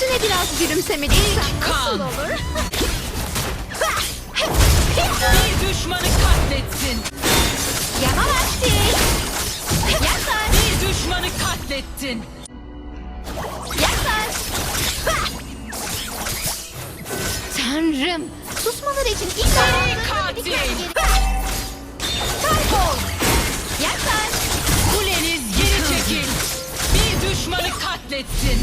Yüzüne biraz gülümseme desem nasıl olur? Bir düşmanı katletsin. Yama vakti. Yaklaş. Bir düşmanı katlettin. Yaklaş. Tanrım. Susmaları için ilk ayağımlarına katil. Düşmanı katletsin.